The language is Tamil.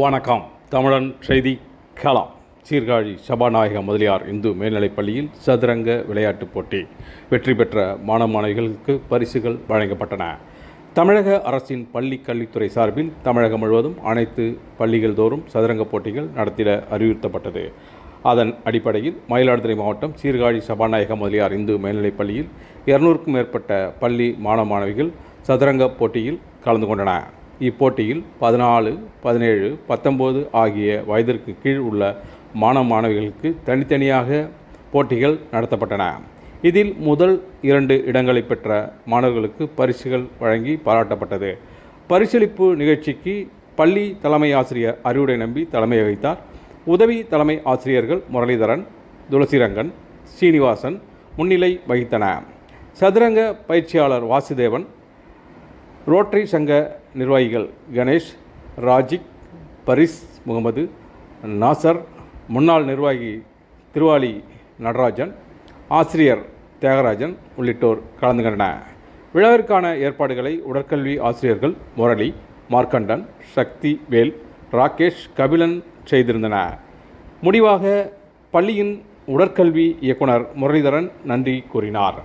வணக்கம். தமிழன் செய்தி கலாம். சீர்காழி சபாநாயக முதலியார் இந்து மேல்நிலைப் பள்ளியில் சதுரங்க விளையாட்டுப் போட்டி. வெற்றி பெற்ற மாணவ மாணவிகளுக்கு பரிசுகள் வழங்கப்பட்டன. தமிழக அரசின் பள்ளி கல்வித்துறை சார்பில் தமிழகம் முழுவதும் அனைத்து பள்ளிகள் தோறும் சதுரங்க போட்டிகள் நடத்திட அறிவுறுத்தப்பட்டது. அதன் அடிப்படையில் மயிலாடுதுறை மாவட்டம் சீர்காழி சபாநாயக முதலியார் இந்து மேல்நிலைப்பள்ளியில் இருநூறுக்கும் மேற்பட்ட பள்ளி மாணவ மாணவிகள் சதுரங்க போட்டியில் கலந்து கொண்டன. இப்போட்டியில் பதினாலு பதினேழு பத்தொம்போது ஆகிய வயதிற்கு கீழ் உள்ள மாணவ மாணவிகளுக்கு தனித்தனியாக போட்டிகள் நடத்தப்பட்டன. இதில் முதல் இரண்டு இடங்களை பெற்ற மாணவர்களுக்கு பரிசுகள் வழங்கி பாராட்டப்பட்டது. பரிசளிப்பு நிகழ்ச்சிக்கு பள்ளி தலைமை ஆசிரியர் அறிவுடை நம்பி தலைமை வகித்தார். உதவி தலைமை ஆசிரியர்கள் முரளிதரன் துளசிரங்கன் சீனிவாசன் முன்னிலை வகித்தன சதுரங்க பயிற்சியாளர் வாசுதேவன் ரோட்டரி சங்க நிர்வாகிகள் கணேஷ் ராஜிக் பரிஸ் முகமது நாசர் முன்னாள் நிர்வாகி திருவாளி நடராஜன் ஆசிரியர் தியாகராஜன் உள்ளிட்டோர் கலந்து கொண்டனர். விழாவிற்கான ஏற்பாடுகளை உடற்கல்வி ஆசிரியர்கள் முரளி மார்க்கண்டன் சக்தி வேல் ராகேஷ் கபிலன் செய்திருந்தனர். முடிவாக பள்ளியின் உடற்கல்வி இயக்குனர் முரளிதரன் நன்றி கூறினார்.